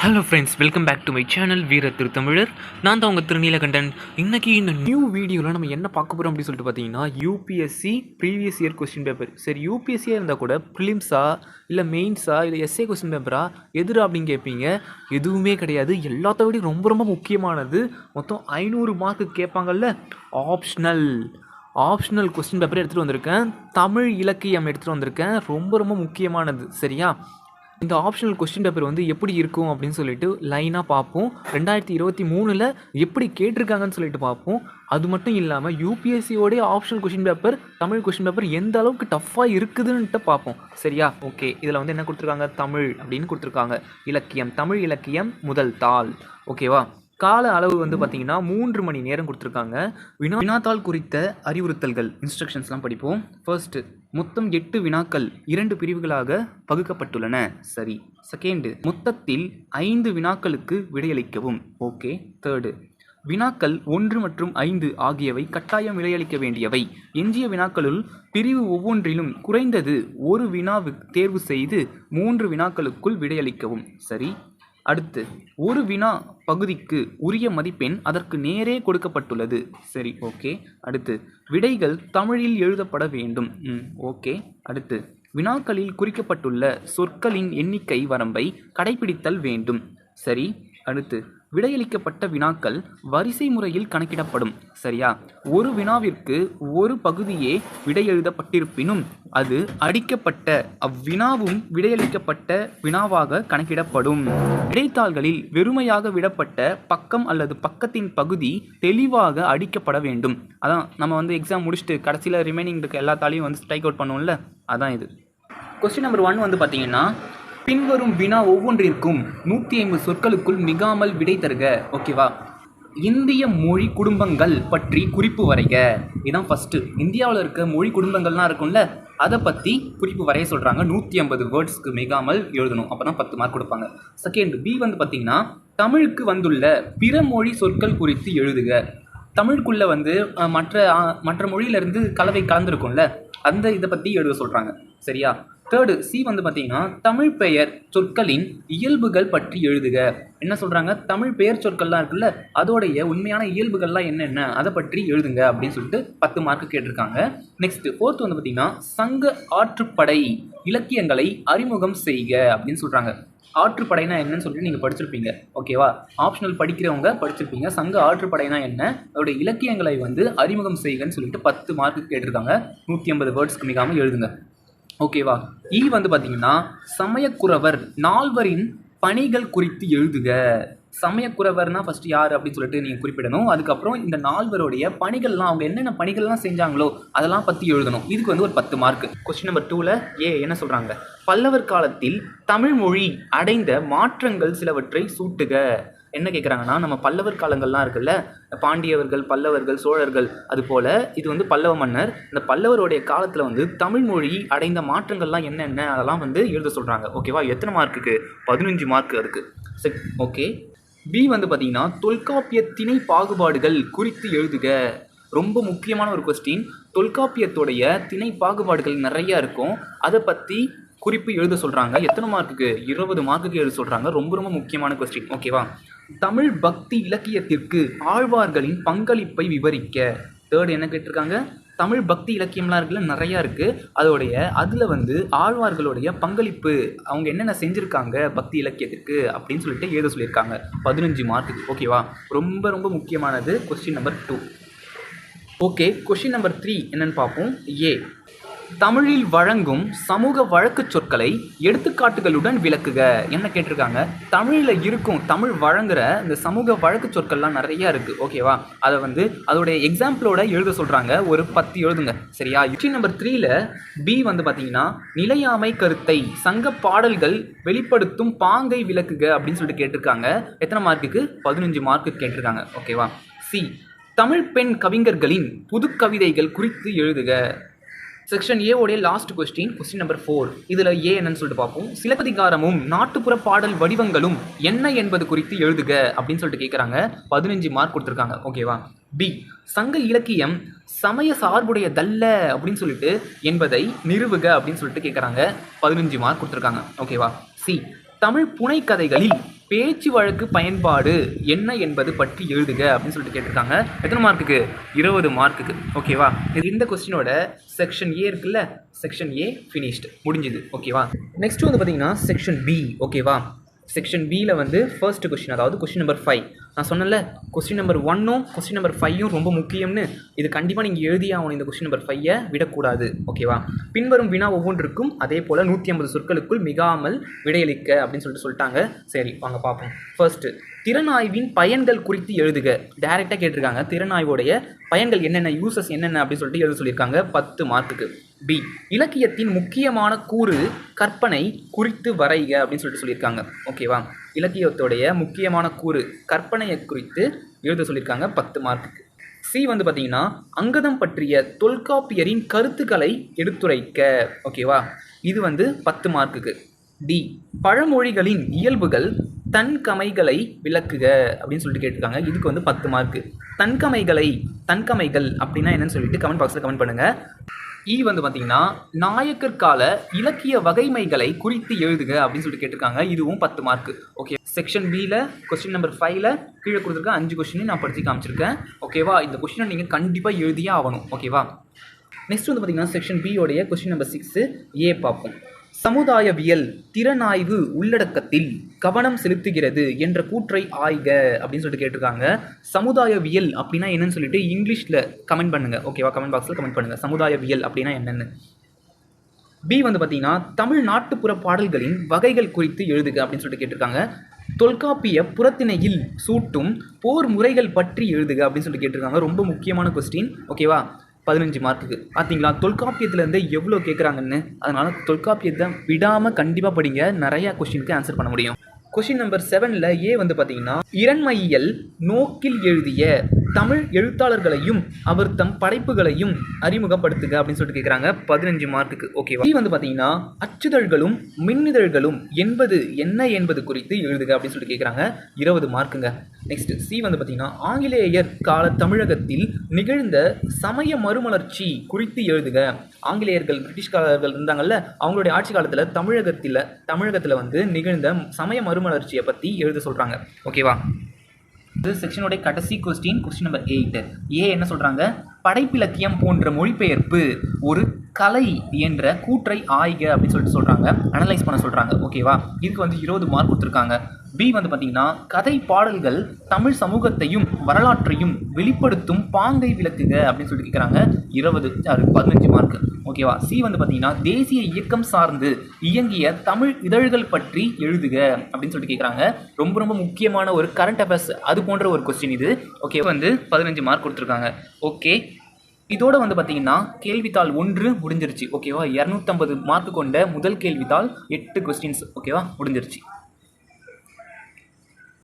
Hello friends welcome back to my channel Veera Thiruthamizhar நான் தான் உங்கள் திருநீலகண்டன். இன்றைக்கி இந்த நியூ வீடியோவில் நம்ம என்ன பார்க்க போகிறோம் அப்படின்னு சொல்லிட்டு பார்த்தீங்கன்னா UPSC previous year question paper சரி யூபிஎஸ்சியாக இருந்தால் கூட ப்ரிலிம்ஸா இல்லை மெயின்ஸா இல்லை எஸ்ஏ கொஸ்டின் பேப்பரா எதிரா அப்படின்னு கேட்பீங்க எதுவுமே கிடையாது. எல்லாத்த விட ரொம்ப ரொம்ப முக்கியமானது. மொத்தம் ஐநூறு மார்க்கு கேட்பாங்கல்ல? ஆப்ஷனல் ஆப்ஷனல் கொஸ்டின் பேப்பர் எடுத்துகிட்டு வந்திருக்கேன். தமிழ் இலக்கியம் எடுத்துகிட்டு வந்திருக்கேன். ரொம்ப ரொம்ப முக்கியமானது. சரியா? இந்த ஆப்ஷனல் கொஸ்டின் பேப்பர் வந்து எப்படி இருக்கும் அப்படின்னு சொல்லிட்டு லைனாக பார்ப்போம். ரெண்டாயிரத்தி இருபத்தி மூணில் எப்படி கேட்டிருக்காங்கன்னு சொல்லிட்டு பார்ப்போம். அது மட்டும் இல்லாமல் யூபிஎஸ்சியோடைய optional question paper Tamil question paper எந்த அளவுக்கு டஃப்பாக இருக்குதுன்ட்டு பார்ப்போம். சரியா? ஓகே இதில் வந்து என்ன கொடுத்துருக்காங்க? தமிழ் அப்படின்னு கொடுத்துருக்காங்க. இலக்கியம் தமிழ் இலக்கியம் முதல் தாள். ஓகேவா கால அளவு வந்து பார்த்தீங்கன்னா மூன்று மணி நேரம் கொடுத்துருக்காங்க. வினா வினாத்தாள் குறித்த அறிவுறுத்தல்கள் இன்ஸ்ட்ரக்ஷன்ஸ்லாம் படிப்போம். ஃபர்ஸ்ட் மொத்தம் எட்டு வினாக்கள் இரண்டு பிரிவுகளாக பகுக்கப்பட்டுள்ளன. சரி. செகண்டு மொத்தத்தில் ஐந்து வினாக்களுக்கு விடையளிக்கவும். ஓகே தேர்டு வினாக்கள் ஒன்று மற்றும் ஐந்து ஆகியவை கட்டாயம் விடையளிக்க வேண்டியவை. எஞ்சிய வினாக்களுள் பிரிவு ஒவ்வொன்றிலும் குறைந்தது ஒரு வினாவு தேர்வு செய்து மூன்று வினாக்களுக்குள் விடையளிக்கவும். சரி. அடுத்து ஒரு வினா பகுதிக்கு உரிய மதிப்பெண் அதற்கு நேரே கொடுக்கப்பட்டுள்ளது. சரி ஓகே. அடுத்து விடைகள் தமிழில் எழுதப்பட வேண்டும். ம் ஓகே. அடுத்து வினாக்களில் குறிக்கப்பட்டுள்ள சொற்களின் எண்ணிக்கை வரம்பை கடைபிடித்தல் வேண்டும். சரி அடுத்து விடையளிக்கப்பட்ட வினாக்கள் வரிசை முறையில் கணக்கிடப்படும். சரியா? ஒரு வினாவிற்கு ஒரு பகுதியே விடையெழுதப்பட்டிருப்பினும் அது அடிக்கப்பட்ட அவ்வினாவும் விடையளிக்கப்பட்ட வினாவாக கணக்கிடப்படும். விடைத்தாள்களில் வெறுமையாக விடப்பட்ட பக்கம் அல்லது பக்கத்தின் பகுதி தெளிவாக அடிக்கப்பட வேண்டும். அதான் நம்ம வந்து எக்ஸாம் முடிச்சுட்டு கடைசியில் ரிமைனிங் இருக்க எல்லா தாளையும் வந்து ஸ்ட்ரைக் அவுட் பண்ணுவோம்ல? அதான் இது. கொஸ்டின் நம்பர் ஒன் வந்து பார்த்தீங்கன்னா பின்வரும் வினா ஒவ்வொன்றிற்கும் நூற்றி ஐம்பது சொற்களுக்குள் மிகாமல் விடை தருக ஓகேவா இந்திய மொழி குடும்பங்கள் பற்றி குறிப்பு வரைக. இதுதான் ஃபஸ்ட்டு இந்தியாவில் இருக்க மொழி குடும்பங்கள்லாம் இருக்கும்ல அதை பற்றி குறிப்பு வரைய சொல்கிறாங்க நூற்றி ஐம்பது வேர்ட்ஸ்க்கு மிகாமல் எழுதணும். அப்போ தான் பத்து மார்க் கொடுப்பாங்க. செகண்ட் பி வந்து பார்த்தீங்கன்னா தமிழுக்கு வந்துள்ள பிற மொழி சொற்கள் குறித்து எழுதுக. தமிழுக்குள்ளே வந்து மற்ற மற்ற மொழியிலேருந்து கலவை கலந்துருக்கும்ல அந்த இதை பற்றி எழுத சொல்கிறாங்க சரியா? தேர்டு சி வந்து பார்த்தீங்கன்னா தமிழ் பெயர் சொற்களின் இயல்புகள் பற்றி எழுதுக. என்ன சொல்கிறாங்க தமிழ் பெயர் சொற்கள்லாம் இருக்குல்ல அதோடைய உண்மையான இயல்புகள்லாம் என்னென்ன? அதை பற்றி எழுதுங்க அப்படின்னு சொல்லிட்டு பத்து மார்க் கேட்டிருக்காங்க. நெக்ஸ்ட் ஃபோர்த் வந்து பார்த்தீங்கன்னா சங்க ஆற்றுப்படை இலக்கியங்களை அறிமுகம் செய்க அப்படின்னு சொல்கிறாங்க ஆற்றுப்படைனா என்னன்னு சொல்லிட்டு நீங்கள் படிச்சிருப்பீங்க. ஓகேவா ஆப்ஷனல் படிக்கிறவங்க படிச்சிருப்பீங்க. சங்க ஆற்றுப்படைனா என்ன? அதோட இலக்கியங்களை வந்து அறிமுகம் செய்கன்னு சொல்லிட்டு பத்து மார்க்கு கேட்டிருக்காங்க. நூற்றி ஐம்பது வேர்ட்ஸ்க்கு மிகாமல் எழுதுங்க. ஓகேவா ஈ வந்து பார்த்தீங்கன்னா சமயக்குறவர் நால்வரின் பணிகள் குறித்து எழுதுக. சமயக்குறவர்னா ஃபர்ஸ்ட் யார் அப்படின்னு சொல்லிட்டு நீங்கள் குறிப்பிடணும். அதுக்கப்புறம் இந்த நால்வருடைய பணிகள்லாம் அவங்க என்னென்ன பணிகள்லாம் செஞ்சாங்களோ அதெல்லாம் பற்றி எழுதணும். இதுக்கு வந்து ஒரு பத்து மார்க் கொஸ்டின் நம்பர் டூவில் ஏ என்ன சொல்கிறாங்க பல்லவர் காலத்தில் தமிழ் மொழி அடைந்த மாற்றங்கள் சிலவற்றை சூட்டுக. என்ன கேட்குறாங்கன்னா நம்ம பல்லவர் காலங்கள்லாம் இருக்குல்ல பாண்டியவர்கள் பல்லவர்கள் சோழர்கள் அது போல் இது வந்து பல்லவ மன்னர். இந்த பல்லவருடைய காலத்தில் வந்து தமிழ் மொழி அடைந்த மாற்றங்கள்லாம் என்னென்ன அதெல்லாம் வந்து எழுத சொல்கிறாங்க ஓகேவா எத்தனை மார்க்குக்கு பதினஞ்சு மார்க் அதுக்கு. சரி ஓகே பி வந்து பார்த்தீங்கன்னா தொல்காப்பிய திணை பாகுபாடுகள் குறித்து எழுதுக. ரொம்ப முக்கியமான ஒரு கொஸ்டின் தொல்காப்பியத்துடைய திணை பாகுபாடுகள் நிறையா இருக்கும். அதை பற்றி குறிப்பு எழுத சொல்கிறாங்க எத்தனை மார்க்குக்கு இருபது மார்க்குக்கு எழுத சொல்கிறாங்க ரொம்ப ரொம்ப முக்கியமான கொஸ்டின் ஓகேவா தமிழ் பக்தி இலக்கியத்திற்கு ஆழ்வார்களின் பங்களிப்பை விவரிக்க. தேர்ட் என்ன கேட்டிருக்காங்க? தமிழ் பக்தி இலக்கியம்லாம் இருக்குல்ல நிறையா இருக்குது அதோடைய அதில் வந்து ஆழ்வார்களுடைய பங்களிப்பு. அவங்க என்னென்ன செஞ்சுருக்காங்க பக்தி இலக்கியத்திற்கு அப்படின்னு சொல்லிட்டு ஏதோ சொல்லியிருக்காங்க. பதினஞ்சு மார்க்குக்கு ஓகேவா ரொம்ப ரொம்ப முக்கியமானது question number two okay question number three என்னென்னு பார்ப்போம். ஏ தமிழில் வழங்கும் சமூக வழக்குச் சொற்களை எடுத்துக்காட்டுகளுடன் விளக்குக. என்ன கேட்டிருக்காங்க? தமிழில் இருக்கும் தமிழ் வழங்குற இந்த சமூக வழக்கு சொற்கள்லாம் நிறையா இருக்குது ஓகேவா அதை வந்து அதோடைய எக்ஸாம்பிளோட எழுத சொல்கிறாங்க ஒரு பத்து எழுதுங்க. சரியா? கொஷின் நம்பர் த்ரீல பி வந்து பார்த்தீங்கன்னா நிலையாமை கருத்தை சங்க பாடல்கள் வெளிப்படுத்தும் பாங்கை விளக்குக அப்படின்னு சொல்லிட்டு கேட்டிருக்காங்க. எத்தனை மார்க்குக்கு? பதினஞ்சு மார்க்கு கேட்டிருக்காங்க. ஓகேவா சி தமிழ் பெண் கவிஞர்களின் புது கவிதைகள் குறித்து எழுதுக. செக்ஷன் ஏ உடைய last question question number four இதில் ஏ என்னன்னு சொல்லிட்டு பார்ப்போம். சிலப்பதிகாரமும் நாட்டுப்புற பாடல் வடிவங்களும் என்ன என்பது குறித்து எழுதுக அப்படின்னு சொல்லிட்டு கேட்குறாங்க பதினஞ்சு மார்க் கொடுத்துருக்காங்க. ஓகேவா பி சங்க இலக்கியம் சமய சார்புடையதல்ல அப்படின்னு சொல்லிட்டு என்பதை நிறுவுக அப்படின்னு சொல்லிட்டு கேட்குறாங்க பதினஞ்சு மார்க் கொடுத்துருக்காங்க. ஓகேவா சி தமிழ் புனைக்கதைகளில் பேச்சு வழக்கு பயன்பாடு என்ன என்பது பற்றி எழுதுக அப்படின்னு சொல்லிட்டு கேட்டிருக்காங்க. எத்தனை மார்க்குக்கு? இருபது மார்க்குக்கு. ஓகேவா இது இந்த கொஸ்டினோட செக்ஷன் ஏ இருக்குல்ல? செக்ஷன் ஏ ஃபினிஷ்டு முடிஞ்சுது. ஓகேவா நெக்ஸ்ட் வந்து பார்த்தீங்கன்னா செக்ஷன் பி ஓகேவா செக்ஷன் பியில் வந்து ஃபர்ஸ்ட் கொஸ்டின் அதாவது கொஸ்டின் நம்பர் ஃபைவ் நான் சொன்னேன்ல கொஸ்டின் நம்பர் ஒன்னும் கொஸ்டின் நம்பர் ஃபைவும் ரொம்ப முக்கியம்னு இது கண்டிப்பாக நீங்கள் எழுதி ஆகணும் இந்த கொஸ்டின் நம்பர் ஃபைவை விடக்கூடாது ஓகேவா பின்வரும் வினா ஒவ்வொன்றுக்கும் அதே போல் நூற்றி ஐம்பது சொற்களுக்குள் மிகாமல் விடையளிக்க அப்படின்னு சொல்லிட்டு சொல்லிட்டாங்க. சரி வாங்க பார்ப்போம். ஃபர்ஸ்ட்டு திறனாய்வின் பயன்கள் குறித்து எழுதுக. டைரெக்டாக கேட்டிருக்காங்க. திறனாய்வோடைய பயன்கள் என்னென்ன யூசஸ் என்னென்ன அப்படின்னு சொல்லிட்டு எழுத சொல்லியிருக்காங்க. பத்து மார்க்குக்கு பி இலக்கியத்தின் முக்கியமான கூறு கற்பனை குறித்து வரைக அப்படின்னு சொல்லிட்டு சொல்லியிருக்காங்க. ஓகேவா இலக்கியத்தோடைய முக்கியமான கூறு கற்பனையை குறித்து எழுத சொல்லியிருக்காங்க பத்து மார்க்குக்கு சி வந்து பார்த்தீங்கன்னா அங்கதம் பற்றிய தொல்காப்பியரின் கருத்துக்களை எடுத்துரைக்க. ஓகேவா இது வந்து பத்து மார்க்குக்கு டி பழமொழிகளின் இயல்புகள் தன்கமைகளை விளக்குக அப்படின்னு சொல்லிட்டு கேட்டிருக்காங்க. இதுக்கு வந்து பத்து மார்க்கு தன்கமைகளை தன்கமைகள் அப்படின்னா என்னன்னு சொல்லிட்டு கமெண்ட் பாக்ஸில் கமெண்ட் பண்ணுங்கள் இ வந்து பார்த்தீங்கன்னா நாயக்கர் கால இலக்கிய வகைமைகளை குறித்து எழுதுக அப்படின்னு சொல்லிட்டு கேட்டிருக்காங்க. இதுவும் பத்து மார்க்கு ஓகே செக்ஷன் பியில் கொஸ்டின் நம்பர் ஃபைவ்ல கீழே கொடுத்துருக்க அஞ்சு கொஸ்டின் நான் படித்து காமிச்சிருக்கேன். ஓகேவா இந்த கொஸ்டினை நீங்கள் கண்டிப்பாக எழுதியே ஆகணும். ஓகேவா நெக்ஸ்ட் வந்து பார்த்தீங்கன்னா செக்ஷன் பியோடைய கொஸ்டின் நம்பர் சிக்ஸு ஏ பார்ப்போம். சமுதாயவியல் திறனாய்வு உள்ளடக்கத்தில் கவனம் செலுத்துகிறது என்ற கூற்றை ஆய்க அப்படின்னு சொல்லிட்டு கேட்டிருக்காங்க. சமுதாயவியல் அப்படின்னா என்னன்னு சொல்லிட்டு இங்கிலீஷில் கமெண்ட் பண்ணுங்க. ஓகேவா கமெண்ட் பாக்ஸில் கமெண்ட் பண்ணுங்கள் சமுதாயவியல் அப்படின்னா என்னென்னு. பி வந்து பார்த்தீங்கன்னா தமிழ் நாட்டுப்புற பாடல்களின் வகைகள் குறித்து எழுதுக அப்படின்னு சொல்லிட்டு கேட்டிருக்காங்க. தொல்காப்பிய புறத்திணையில் சூட்டும் போர் முறைகள் பற்றி எழுதுக அப்படின்னு சொல்லிட்டு கேட்டிருக்காங்க. ரொம்ப முக்கியமான கொஸ்டின் ஓகேவா பதினஞ்சு மார்க்குக்கு. பார்த்தீங்களா தொல்காப்பியத்துலேருந்து எவ்வளோ கேட்குறாங்கன்னு அதனால் தொல்காப்பியத்தை விடாமல் கண்டிப்பாக படிங்க. நிறையா கொஷினுக்கு ஆன்சர் பண்ண முடியும். கொஷின் நம்பர் செவனில் ஏ வந்து பார்த்தீங்கன்னா இரண்மையியல் நோக்கில் எழுதிய தமிழ் எழுத்தாளர்களையும் அவர் தம் படைப்புகளையும் அறிமுகப்படுத்துக அப்படின்னு சொல்லிட்டு கேட்குறாங்க பதினஞ்சு மார்க்குக்கு ஓகேவா சி வந்து பார்த்தீங்கன்னா அச்சுதழ்களும் மின்னிதழ்களும் என்பது என்ன என்பது குறித்து எழுதுக அப்படின்னு சொல்லிட்டு கேட்குறாங்க இருபது மார்க்குங்க. நெக்ஸ்ட் சி வந்து பார்த்தீங்கன்னா ஆங்கிலேயர் கால தமிழகத்தில் நிகழ்ந்த சமய மறுமலர்ச்சி குறித்து எழுதுக. ஆங்கிலேயர்கள் பிரிட்டிஷ்காரர்கள் இருந்தாங்கல்ல அவங்களுடைய ஆட்சி காலத்தில் தமிழகத்தில் தமிழகத்தில் வந்து நிகழ்ந்த சமய மறுமலர்ச்சியை பற்றி எழுத சொல்கிறாங்க ஓகேவா இது செக்ஷனுடைய கடைசி question question number eight A என்ன சொல்கிறாங்க படைப்பிலக்கியம் போன்ற மொழிபெயர்ப்பு ஒரு கலை என்ற கூற்றை ஆய்க அப்படின்னு சொல்லிட்டு சொல்கிறாங்க அனலைஸ் பண்ண சொல்கிறாங்க ஓகேவா இதுக்கு வந்து இருபது மார்க் கொடுத்துருக்காங்க. பி வந்து பார்த்தீங்கன்னா கதை பாடல்கள் தமிழ் சமூகத்தையும் வரலாற்றையும் வெளிப்படுத்தும் பாங்கை விளக்குக அப்படின்னு சொல்லிட்டு கேட்குறாங்க இருபது பதினஞ்சு மார்க் ஓகேவா சி வந்து பார்த்தீங்கன்னா தேசிய இயக்கம் சார்ந்து இயங்கிய தமிழ் இதழ்கள் பற்றி எழுதுக அப்படின்னு சொல்லிட்டு கேட்குறாங்க ரொம்ப ரொம்ப முக்கியமான ஒரு கரண்ட் அஃபேர்ஸ் அது போன்ற ஒரு கொஸ்டின் இது. ஓகே வந்து பதினஞ்சு மார்க் கொடுத்துருக்காங்க. ஓகே இதோட வந்து பார்த்தீங்கன்னா கேள்வித்தாள் ஒன்று முடிஞ்சிருச்சு ஓகேவா இரநூத்தம்பது மார்க் கொண்ட முதல் கேள்வித்தாள் எட்டு கொஸ்டின்ஸ் ஓகேவா முடிஞ்சிருச்சு.